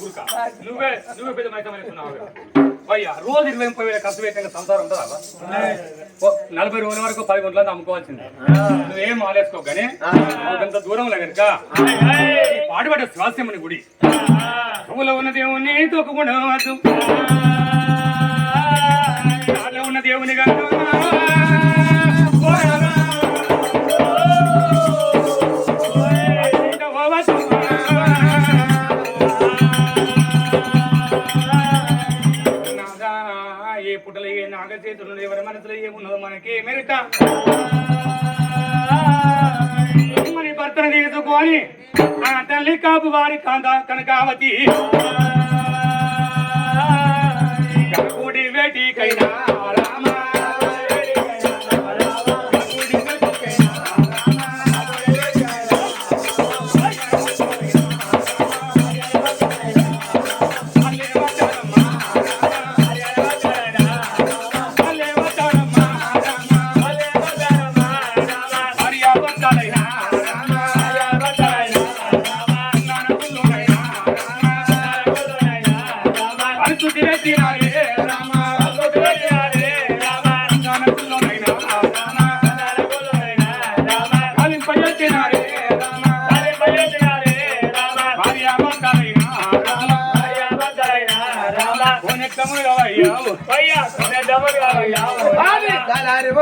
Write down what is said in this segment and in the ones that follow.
గురుక. నువ్వే నువ్వే పెద్ద మైతం అయ్యా రోజు ఇరవై ముప్పై వేల ఖర్చు పెట్టిన సంసారం ఉంటుందా నలభై రోజుల వరకు పది గుంటలను అమ్ముకోవాల్సింది. నువ్వేం ఆలేసుకో కానీ కొంత దూరంలో కనుక పాడుపడ్డ స్వాస్యముని గుడి. పువ్వులో ఉన్న దేవుణ్ణి తొక్కుకుండా ఉన్న దేవుని కనుక ఉన్నదో మనకి మెరుత మరి భర్తను తీసుకొని ఆ తల్లి కాపు వారి కాంత కనకావతి. కనుకుడి వేటికైనా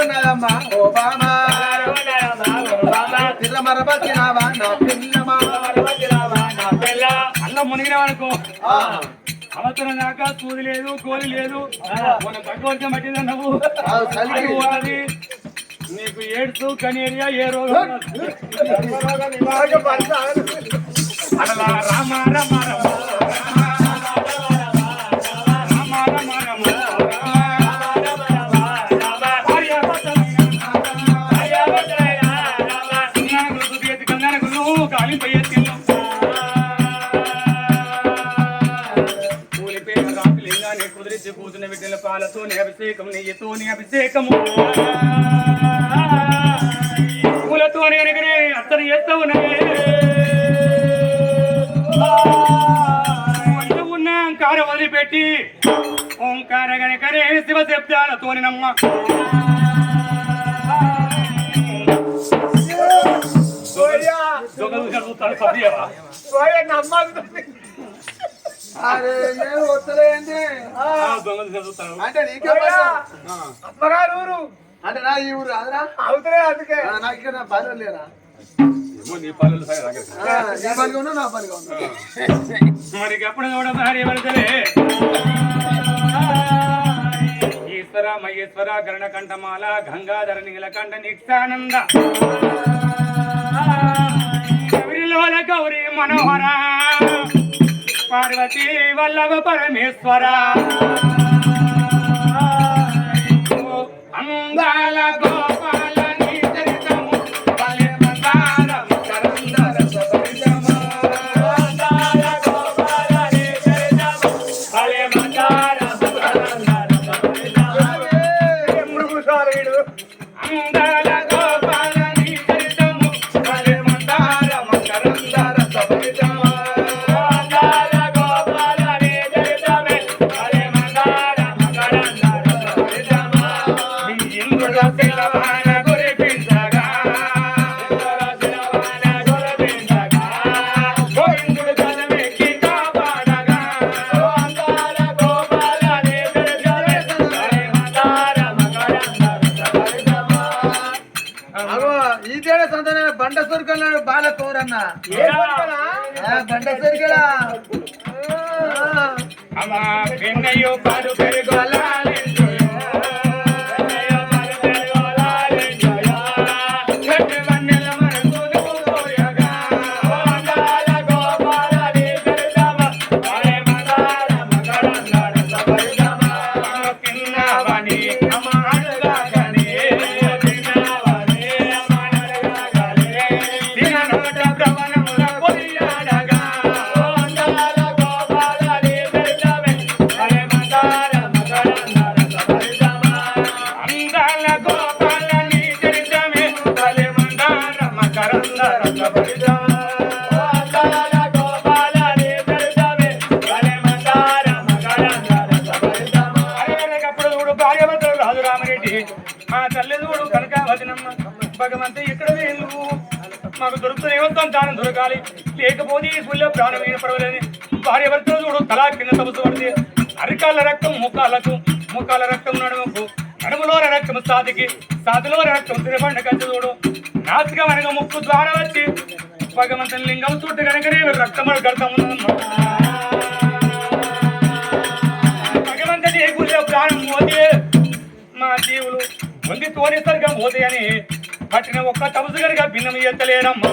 ఉన్నదమ్మా ఓ బామా పిల్ల మరబతినావా నా పిల్లమా అన్నం మునిగిన అనుకో. అవసరం దాకా సూది లేదు కోలి లేదు. మన తగ్గవచ్చం పట్టింది నువ్వు. నీకు ఏడ్చు కనేరియా ఏ రోగం? అలా రామ రామ రామ. పాలతో అభిషేకం నెయ్యితో అభిషేకము. పూలతో నేనగనే అత్తని ఎత్తవునే ఉన్న కార వదిలిపెట్టి ఓంకార గణకరే శివ శబ్దాలతోని నమ్మ. దొంగలు కలుగుతాడు సత్యవా అంటే నీకే అమ్మగారు ఊరు. అంటే నా ఈ ఊరు అదరా అవుతలే అందుకే. నాకు ఇక్కడ నా పని లేరా నీ నీ ఉన్నా నా ఉన్నా. మరి ఎప్పుడు కూడా భార్య పడతలే ఈశ్వర మహేశ్వర గరుణ కంఠమాల గంగాధర నీలకంఠ శబరిలోల గౌరీ మనోహర. పార్వతీ వల్లభ పరమేశ్వర. ఓ అందాల గోపాల బండ సొరుకన్నాడు బాల కోరన్న బండ? సొరికలా? అమ్మా వెన్నయ్యో పాడు పెరుగోలాలించోయో. దానం లేకపోతే ఈ గుళ్ళో ప్రాణం ఏం భార్య భర్తలు చూడు తలా కింద తబుసు పడితే అరికాల రక్తం ముఖాలకు ముఖాల రక్తం నడుముకు నడుములో రక్తం సాధికి సాతిలో రక్తం తిరబండ కంటి చూడు. నాసిక వెనక ముక్కు ద్వారా వచ్చి భగవంతుని లింగం చుట్టూ కనుకనే రక్తములు కడతాము భగవంతుని గుళ్ళో ప్రాణం పోతే మా జీవులు వంది తోనేసరిగా పోతే అని పట్టిన ఒక్క తపసు గనుక భిన్నం ఎత్తలేనమ్మా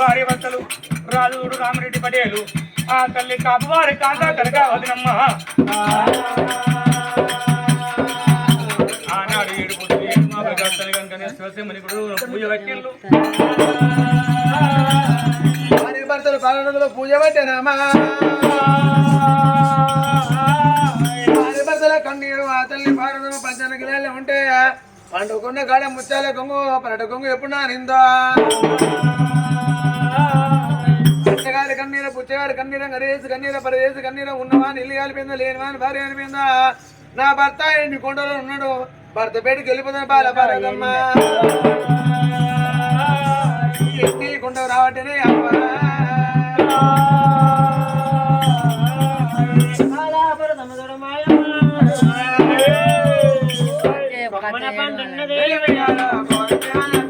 ఏడు రాజుడు రామరెడ్డి పటేలు. ఆ తల్లి కాపువారి కాంతా కనుక వదినమ్మ. ఆనాడు ఏడు పొద్దులు ఏడు మామూలు పూజ పెట్టిండ్రు. భార్య భర్తలు పాలనలో పూజ భర్తల కన్నీరు ఆ తల్లి భారతము పంచన గిలాలు ఉంటే పండుకున్న కాడ ముత్యాల కొంగు పరట కొంగు ఎప్పుడు నానిందో? పుచ్చగారి కన్నీర పుచ్చగారి కన్నీర గరేసి కన్నీర పరదేసి కన్నీర ఉన్నవాని ఇల్లు కాలిపోయిందా లేనివాని భార్య అనిపోయిందా? నా భర్త ఎండి కొండలో ఉన్నాడు. భర్త పేటికి వెళ్ళిపోతున్న బాల భారతమ్మ ఎన్ని కొండ రావటనే అమ్మా. రాజు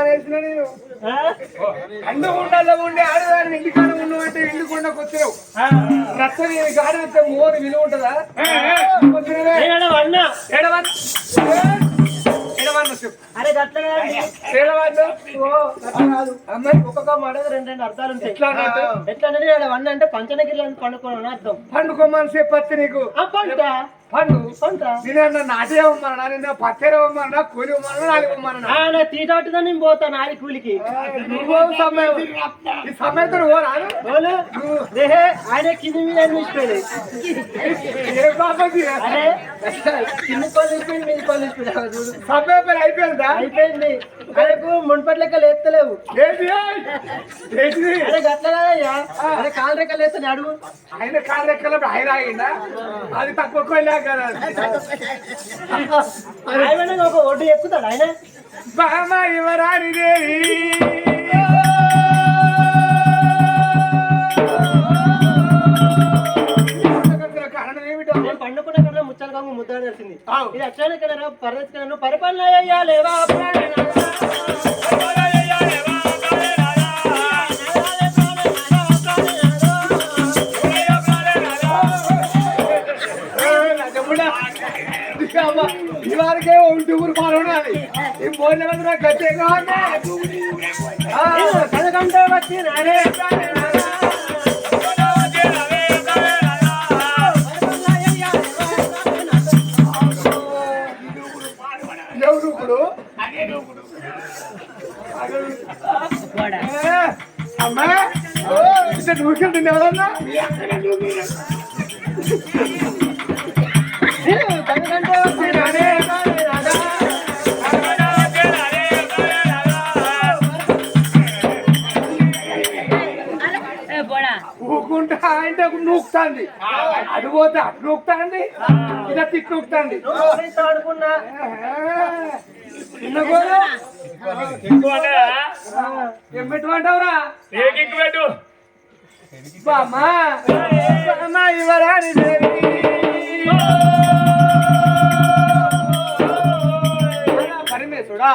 వేసిన నేను. ఉండాలో ఉండి ఆడదాన్ని ఇంటికాడ ఉన్నవంటే ఇంటి కొండకు వచ్చినావు రచ్చని గాడితే మోరు విలువ ఉంటుందా? అరే అమ్మాయి ఒక్కొక్క మాటకు రెండు రెండు అర్థాలు ఉంటాయి. ఎట్లా? ఎట్లా అంటే పంచనగిరి పండుకోవడం అని అర్థం. పండుకోమని చెప్పచ్చు నీకు. ఆ పంట పండు పంట నేనన్నా నాటే ఇవ్వమన్నా నిన్న పత్తేర ఇవ్వమన్నా కూలి ఇవ్వమన్నా నాలుగు ఇవ్వమన్నా ఆ, నా తీటట్టుగా నేను పోతాను ఆడి కూలికి. నువ్వు సమయం ఈ సమయంతో నువ్వు రాను ఓలు దేహే ఆయన కింది మీద అనిపించిపోయింది అరే కింది మీద సమయం పని అయిపోయిందా? అయిపోయింది. ఆయనకు మున్పటి లెక్క లేస్తలేవు ఏంటి ఏంటిది అరే గట్ల కాదయ్యా. అరే కాలు రెక్కలు లేస్తాను అడుగు. ఆయన కాళ్ళ ఎక్కలప్పుడు ఆయన ఆగిందా? అది తక్కువ ఆయన ఒక ఒడ్డు ఎక్కుతాడు ఆయన? బామ యువరాణి దేవి కారణం ఏమిటో? నేను పండుకున్న కన్నా ముచ్చల కాంగు ముద్ద తెలిసింది. ఆవు. ఇది అచ్చాను కదా పరిస్థితి పరిపాలన అయ్యా లేవా పదకంటే వచ్చి నానే. అమ్మా. ఇట్లా దూకెళ్తుంది ఎవరన్నా? నూకుతాంది. అటు పోతే అటు నూకుతాంది ఇలా తిట్టు నూకుతాంది. ఏం పెట్టమంటావురా పెట్టు బామ్మా బామ్మా ఇవరాని పరిమేశుడా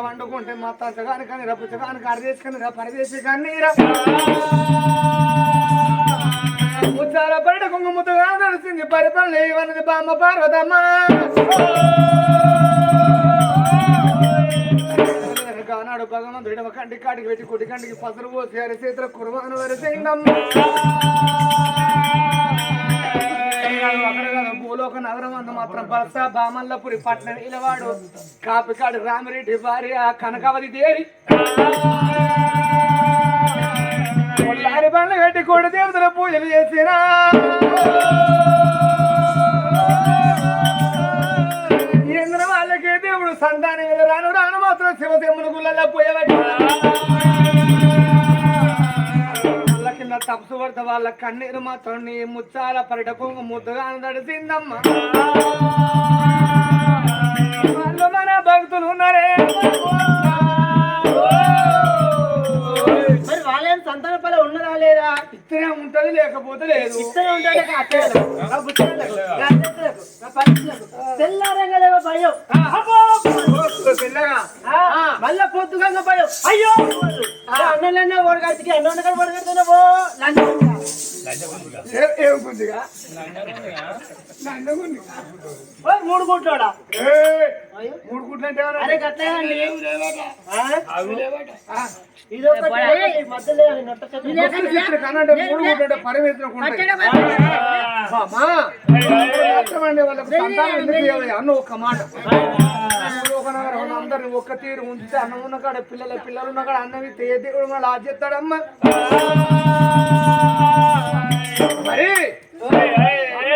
వండుకుంటే మా తంచగాని కానీ రా పుచ్చగాని కరదేసుకొని రా పరదేశి కానీ రా. నడిచింది పరిపాలన ఇవన్నది బామ్మ పార్వతమ్మ కానాడు భగవంతుడు కంటి కాడికి పెట్టి కుడి కంటికి పసరు పోసి అరిచేతుల కుర్బాను వరసేందమ్మ భూలోక నగరం అందు మాత్రం బలస బామల్లపురి పట్నం ఇలవాడు కాపికాడు రామిరెడ్డి భార్య కనకవతి దేవి. కొల్లారి బండ్లు కట్టి కోడి దేవతల పూజలు చేసినా. దేవుడు సంతానం మీద రాను రాను మాత్రం శివదేముని గుళ్ళల్లో పోయేవాడు. వాళ్ళ కింద తపసు పడితే వాళ్ళ కన్నీరు మాత్రం నీ ముచ్చాల పరిటకు ముద్దుగా నడిచిందమ్మ. వాళ్ళు మన భక్తులు ఉన్నారే. సంతాన పల ఉన్నదా లేదా? ఇత్తనే ఉంటది లేకపోతే లేదు. ఇస్తూనే ఉంటాడు. తెల్లారంగలేవో భయం. మళ్ళా పొద్దుగా భయం. అయ్యో! అన్నలన్నా ఓడగడికి అన్న ఉండగా ఓడగడుతున్నావో ఏ- ఏం గుందిగా మూడు గుట్లోడా? మూడు గుడ్లు అంటే? అరే? అన్న ఒక్క మాట. అందరిని ఒక్క తీరు ఉంచితే అన్నం ఉన్న కాడ పిల్లల పిల్లలు ఉన్న కాడ అన్నం ఇస్తే ఏ దేవుడు మళ్ళీ ఆచేస్తాడమ్మా? మరి?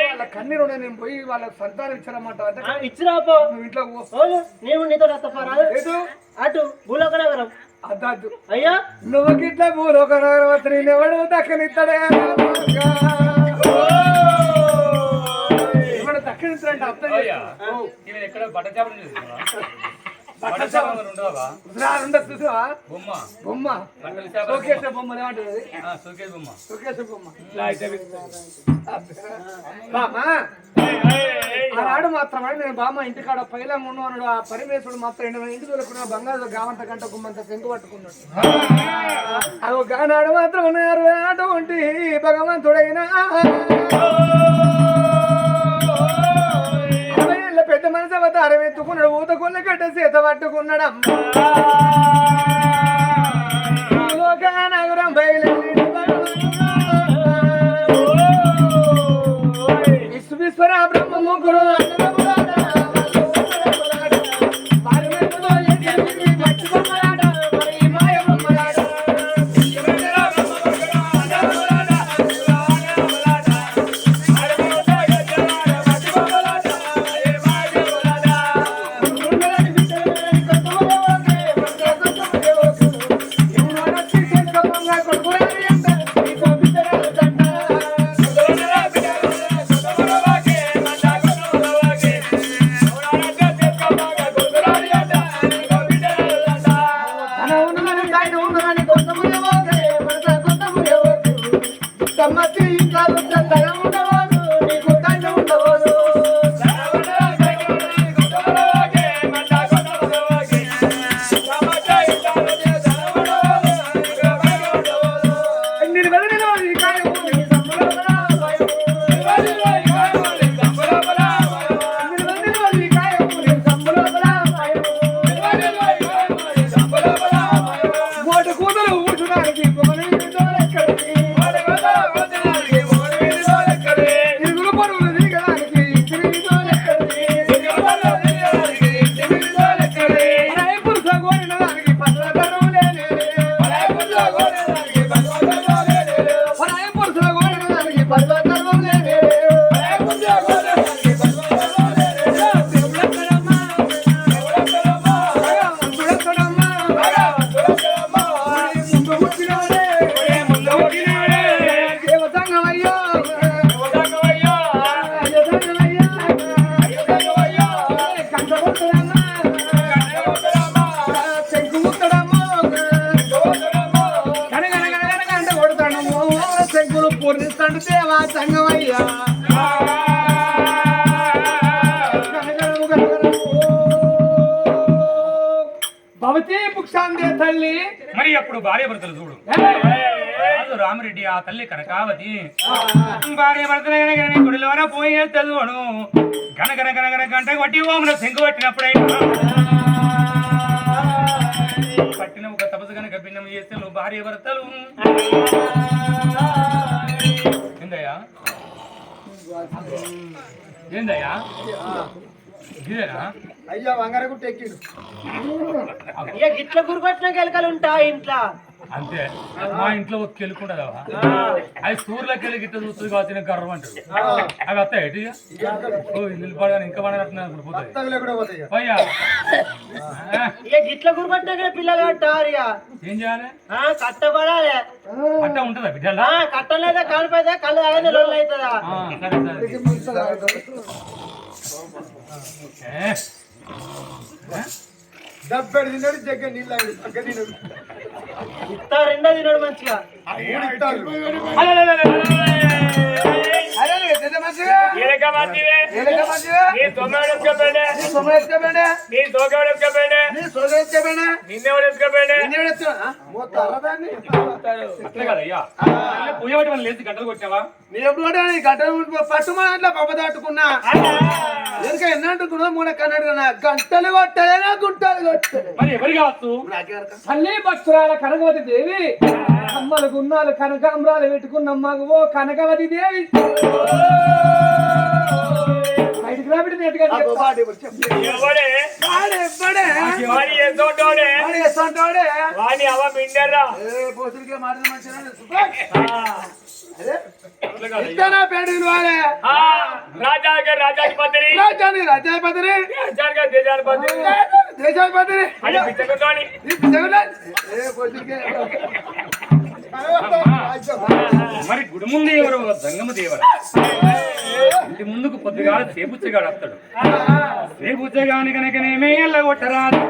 వాళ్ళ కన్నీరు నేను పోయి వాళ్ళ సంతానం ఇచ్చారన్నమాట అంటే ఆ, ఇచ్చిరా పో నువ్వు ఇంట్లో నీవు నీతో రత్తపారాదు ఏదో? అటు భూలోక నగరం అద్దాదు అయ్యా? నువ్వు గిట్ల భూలోకనగరం వచ్చి ఎవడు దక్కనిస్తాడే ఎవడు దక్కనిస్తాడంటే అర్థం ఎక్కడ బట్ట చేపలు బొమ్మ. బొమ్మ. బట్టల చేపల సోకేసే బొమ్మ ఏమంటుంది ఆ, సూకేస్ బొమ్మ. సోకేసే బొమ్మ. బామా ఆనాడు మాత్రమే నేను బామ్మ ఇంటికాడ పైలం ఉన్నాడు ఆ పరిమేశుడు మాత్రం ఎండు ఇంటి దొరుకున్న బంగారు గావంత గంట గుమ్మంత సెంగు పట్టుకున్నాడు. అవి మాత్రం ఉన్నారు అటువంటి భగవంతుడైన. పిల్ల పెద్ద మనసు అవతారం ఎత్తుకున్నాడు ఊత కొల్ల గడ్డ చేత పట్టుకున్నాడు అమ్మ. నగరం బయలుదేరి విశ్వేశ్వర బ్రహ్మ ముగ్గురు Cálmate. సంగమయ్యా. భవతి పుక్షాందే తల్లి. మరి అప్పుడు భార్య భర్తలు చూడు. రామిరెడ్డి ఆ తల్లి కనకావతి. భార్య భర్తలు గుడిలోన పోయే తెలువను గనగన గనగన గంట కొట్టి ఓమున శంకు పట్టినప్పుడైనా. పట్టిన ఒక తపసు గనక భిన్నం చేస్తే నువ్వు భార్య భర్తలు. ఏందయ్యా? ఏందయ్యా? ఇదేనా? అయ్యా వంగరగుట్ట ఎక్కిడు. ఇక గిట్ల గురుకొట్టిన గెలకలు ఉంటా ఇంట్లో. అంతే. మా ఇంట్లో ఒక కెలుకుంటదా అది సూర్యులకి వెళ్ళి గిట్ట చూస్తుంది కావచ్చు గర్వం అంటారు. అవి వస్తాయి ఎటు నిలబడగానే ఇంకా పడనట్టున్నా ఇప్పుడు పోతాయి. పోయ్యా గిట్ల గురుకొట్టిన పిల్లలు ఏం చేయాలి? ఆ, కట్టబడాలి. అట్ట ఉంటుందా బిడ్డలా? ఆ, కట్టలేదా కాలిపోతే కళ్ళు తాగని రోజులు అవుతుందా? సరే సరే. ఏ? డబ్బెడు తిన్నాడు జగ్గ నీళ్ళు పక్క తిన్నాడు ఇస్తా రెండో తినడు మంచిగా నీ నీ నీ నీ గంటలు కొట్టావా నీ ఎప్పుడు నీ గంటలు పట్టుమని అట్లా పప్ప దాటుకున్నా. ఎందుక ఎన్నంటుకున్నా మూడ కన్నాడు గంటలు కొట్టలేనా గుంటలు కొట్టలే. మరి ఎవరు కావచ్చు? తల్లి భక్తురాల కనకవతి దేవి. అమ్మలు గున్నాలు కనకాంబరాలు పెట్టుకున్న మగవో కనకవతి దేవి. వాడి అవ మిండరా ఏ, పోతుడికే మాట మంచిగా అరే ఇస్తానా పేడ విలువాలే రాజాగా రాజాధిపతిని రాజాని రాజాధిపతిని రాజాగా దేశాధిపతిని దేశాధిపతిని అని పిచ్చకతోని. ఏ పోతుడికే మరి గుడి ముందు ఎవరు జంగమ దేవర. ఇంటి ముందుకు పొద్దుగా సేపుచ్చగాడు వస్తాడు. సేపుచ్చగాని కనుకనేమే ఎల్లగొట్టరాదు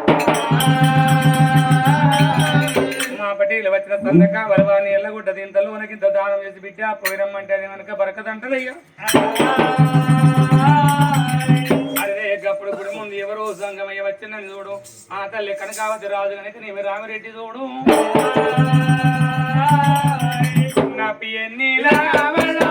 మా పటీలు వచ్చిన సందక వరవాణి ఎల్లగొడ్డ దీంతలో ఇంత దానం చేసి బిడ్డ పోయినమ్మంటే అది వెనక బరకదంటదయ్యా. అప్పుడు గుడి ముందు ఎవరో సంగమయ్య వచ్చిందని చూడు. ఆ తల్లి కనకావతి రాజు కనుక నీవి రామిరెడ్డి చూడు. నా పియన్ని లావణ